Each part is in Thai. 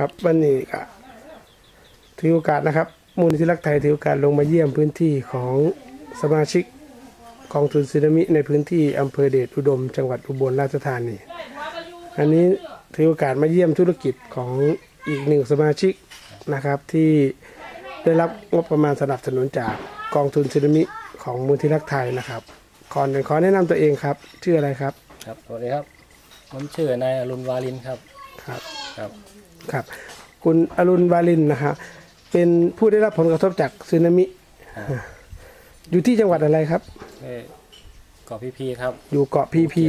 ครับวันนี้ก็ถือโอกาสนะครับ มูลนิธิรักไทยถือโอกาสลงมาเยี่ยมพื้นที่ของสมาชิกกองทุนสึนามิในพื้นที่อำเภอเดชอุดม จังหวัดอุบลราชธานี อันนี้ถือโอกาสมาเยี่ยมธุรกิจของอีกหนึ่งสมาชิกนะครับที่ได้รับงบประมาณสนับสนุนจากกองทุนสึนามิของมูลนิธิรักไทยนะครับก่อนอื่นขอแนะนำตัวเองครับ ชื่ออะไรครับ ครับสวัสดีครับ ผมชื่อนายอรุณวาลินครับ ครับ ครับ ครับ คุณอรุณวาลินนะครับเป็นผู้ได้รับผลกระทบจากสึนามิ อยู่ที่จังหวัดอะไรครับเอ่อเกาะพีพีครับ อยู่เกาะพีพี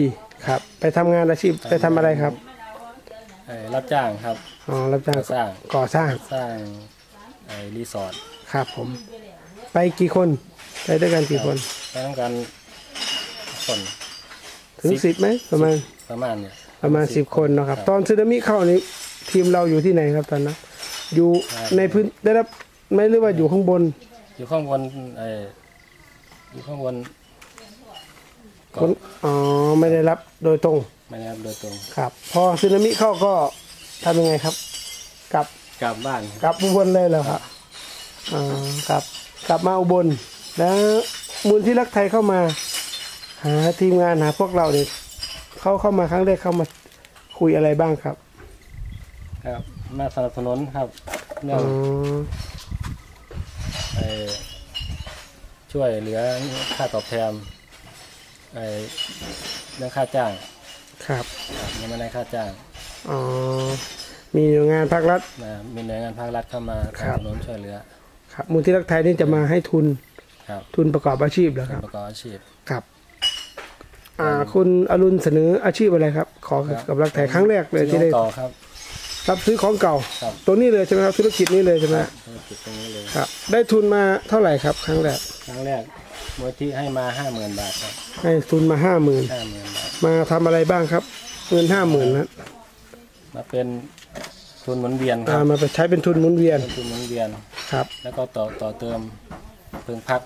ครับ ไปทำงานอาชีพไปทำอะไรครับเอ่อรับจ้างครับอ๋อรับจ้างก่อสร้างก่อสร้างสร้างไอ้รีสอร์ทครับผม ไปกี่คนไปด้วยกันกี่คนไปต้องการคนถึงสิบไหมประมาณประมาณเนี่ยประมาณสิบคนเนาะครับ ตอนสึนามิเข้านี้ ทีมเราอยู่ที่ไหนครับตอนนั้นอยู่ในพื้นได้รับไหม่หรือว่าอยู่ข้างบน อยู่ข้างบนไอ้อยู่ข้างบนคนอ๋อไม่ได้รับโดยตรง ไม่ได้รับโดยตรงครับ พอสึนามิเข้าก็ทำยังไงครับ กลับกลับบ้านกลับอุบลเลยเหรอครับอ่ากลับ กลับมาอุบล แล้วมูลที่รักไทยเข้ามา หาทีมงานหาพวกเราเนี่ยเขาเข้ามาครั้งแรกเข้ามาคุยอะไรบ้างครับ ครับมาสนับสนุนครับเรื่อ๋องอไอ้ช่วยเหลือค่าตอบแทนไอ้เรื่องค่าจ้างครับครับยังไม่ได้ค่าจ้างอ๋อมีหน่วยงานภาครัฐนะมีหน่วยงานภาครัฐเข้ามาสครันับบสนุนช่วยเหลือ ครับมูลที่รักไทยนี่จะมาให้ทุนครับทุนประกอบอาชีพเหรอครับประกอบอาชีพครับอ่าคุณอรุณเสนออาชีพอะไรครับ ขอกับรักไทยครั้งแรกเลยที่ได้ซื้อของต่อครับ รับซื้อของเก่า ครับ ตัวนี้เลยใช่ไหมครับธุรกิจนี้เลยใช่ไหมธุรกิจตรงนี้เลยครับ ได้ทุนมาเท่าไหร่ครับ ครั้งแรกครั้งแรกมูลที่ให้มาห้าหมื่นบาทครับให้ทุนมาห้าหมื่นห้าหมื่นบาทมาทำอะไรบ้างครับ เงินห้าหมื่นนั้นมาเป็นทุนหมุนเวียนคอ่ารับมาไปใช้เป็นทุนหมุนเวียนเป็นทุนหมุนเวียน ครับ แล้วก็ต่อต่อเติมเพิ่งพัก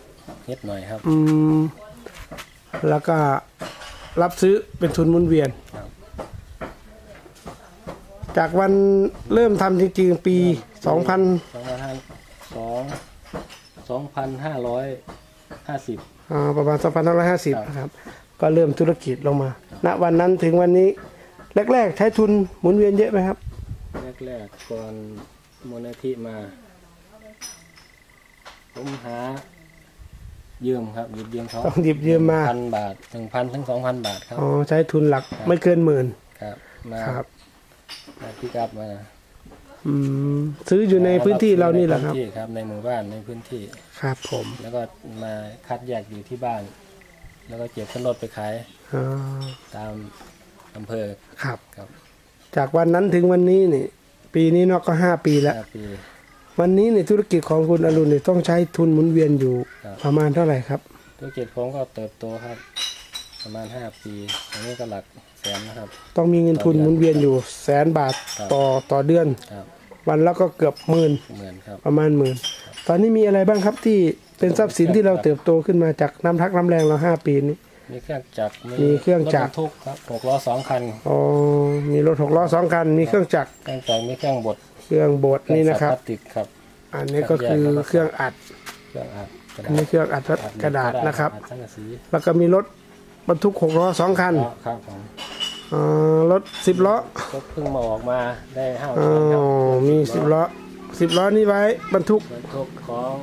นิดหน่อยครับ อืมแล้วก็รับซื้อเป็นทุนหมุนเวียนครับ จากวันเริ่มทำจริงๆ ปี 2000 สองพันห้าสองสองพันห้าร้อยห้าสิบ อ่าประมาณครับ2550นะครับ ก็เริ่มธุรกิจลงมา ณ วันนั้นถึงวันนี้ แรก ๆ ใช้ทุนหมุนเวียนเยอะไหมครับ แรกๆก่อนมูลนิธิมา ผมหายืมครับหยิบยืมเขาต้องหยิบยืมมา พันบาทหนึ่งพันถึงสองพันบาทครับ อ๋อ ใช้ทุนหลักไม่เกินหมื่น ครับ มาครับมา พิกับมาอืมซื้ออยู่ในพื้นที่เรานี่แหละครับ ใพื้ที่ครับในหมู่บ้านในพื้นที่ ครับผมแล้วก็มาคัดแยกอยู่ที่บ้าน แล้วก็เก็บขึ้นรถไปขายอ่าตามอำเภอครับ ครับจากวันนั้นถึงวันนี้นี่ ปีนี้เนอกก็ห้าปีแล้ว ห้าปี วันนี้ในธุรกิจของคุณอรุณเนี่ยต้องใช้ทุนหมุนเวียนอยู่ครับ ประมาณเท่าไหร่ครับ ธุรกิจผมก็เติบโตครับ ประมาณห้าปีอันนี้ก็หลัก แสนนะครับ ต้องมีเงินทุนหมุนเวียนอยู่แสนบาทครับต่อต่อเดือนครับวันละก็เกือบหมื่นเหมือนครับประมาณหมื่น ตอนนี้มีอะไรบ้างครับที่เป็นทรัพย์สินที่เราเติบโตขึ้นมาจากน้ำพักน้ำแรงเราห้าปีนี้ มีเครื่องจักร มีเครื่องจักรถบรรทุกครับหกล้อสองคันอ๋อมีรถหกล้อสองคัน มีเครื่องจักร เครื่องจักรมีเครื่องบด เครื่องบดนี่นะครับเคองสับพลาสติกครับ อันนี้ก็คือเครื่องอัด เครื่องอัดกระอันดาษนี้เครื่องอัดกระดาษนะครับอัดสังกะสีแล้วก็มีรถบรรทุกหกล้อสองคันอ๋อค รับผมอ่ารถสิบล้อก็เพิ่งมาออกมาได้ห้าอ๋วันครับอมีสิบล้อสิบล้อนี่ไว้บรรทุกบรรทุกของ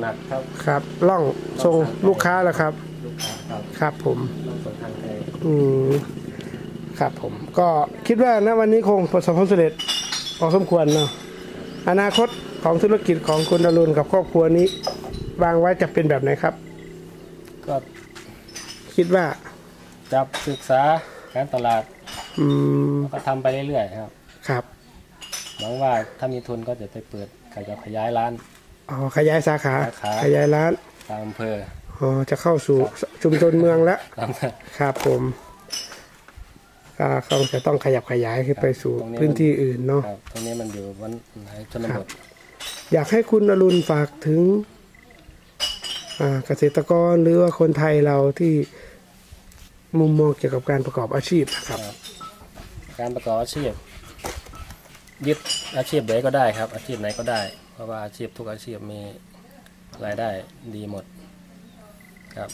หนักๆครับครับล่องส่งลูกค้าแล้วครับลูกค้าครับครับผมต้องส่งทางไทยอืมครับผม ก็คิดว่าณวันนี้คงประสบความสำเร็จพอสมควรเนาะอนาคตของธุรกิจของคุณดารุณกับครอบครัวนี้ วางไว้จะเป็นแบบไหนครับ ก็คิดว่า จับศึกษาการตลาดอืมแล้วก็ทำไปเรื่อยๆครับครับหวังว่าถ้ามีทุนก็จะไปเปิดขยายขยายร้าน อ๋อขยายสาขา สาขา ขยายร้านตามอำเภออ๋อจะเข้าสู่ชุมชนเมืองแล้วครับครับผมก็คงจะต้องขยับขยายขึ้นไปสู่ตรงนี้พื้นที่อื่นเนาะครับตรงนี้มันอยู่วันชนครับบทอยากให้คุณอรุณฝากถึงอ่าเกษตรกรหรือว่าคนไทยเราที่ มุมมองเกี่ยวกับการประกอบอาชีพนะครับ การประกอบอาชีพ ยึดอาชีพไหนก็ได้ครับ อาชีพไหนก็ได้ เพราะว่าอาชีพทุกอาชีพมีรายได้ดีหมดครับ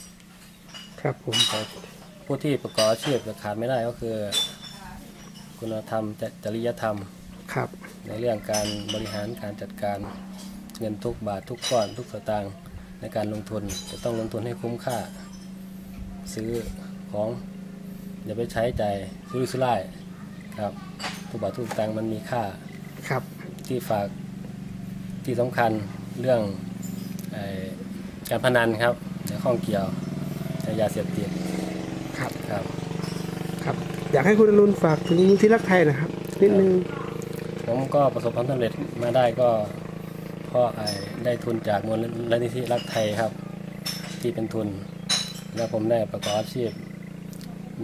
ครับผมแต่ผู้ที่ประกอบอาชีพจะขาดไม่ได้ก็คือ คุณธรรมจจริยธรรมครับ ในเรื่องการบริหารการจัดการเงินทุกบาททุกก้อนทุกสตางค์ในการลงทุนจะต้องลงทุนให้คุ้มค่า ซื้อ ของอย่าไปใช้ใจายซื้อรุ่ยสุร่ายครับทุกบาททุกสตางค์มันมีค่าครับที่ฝากที่สำคัญเรื่องไอการพนันครับในข้องเกี่ยวในยาเสพติดครับครับครับ อยากให้คุณอรุณฝากถึงมูลที่รักไทยนะครับนิดนึงผมก็ประสบความสำเร็จมาได้ก็เพราะไอ้ได้ทุนจากมูลนิธิรักไทยครับ ที่เป็นทุน แล้วผมได้ประกอบอาชีพ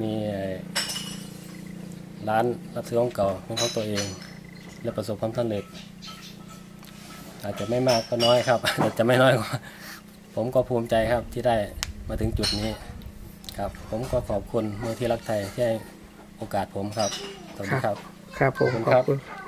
มีไอ้ร้านรับซื้อของเก่าเป็นของตัวเอง และประสบความสำเร็จ อาจจะไม่มากก็น้อยครับอาจจะไม่น้อยกว่าผมก็ภูมิใจครับที่ได้มาถึงจุดนี้ครับ ผมก็ขอบคุณมูลที่รักไทยที่ให้โอกาสผมครับสวัสดีครับ ครับผมขอบคุณขครัอบบคุณ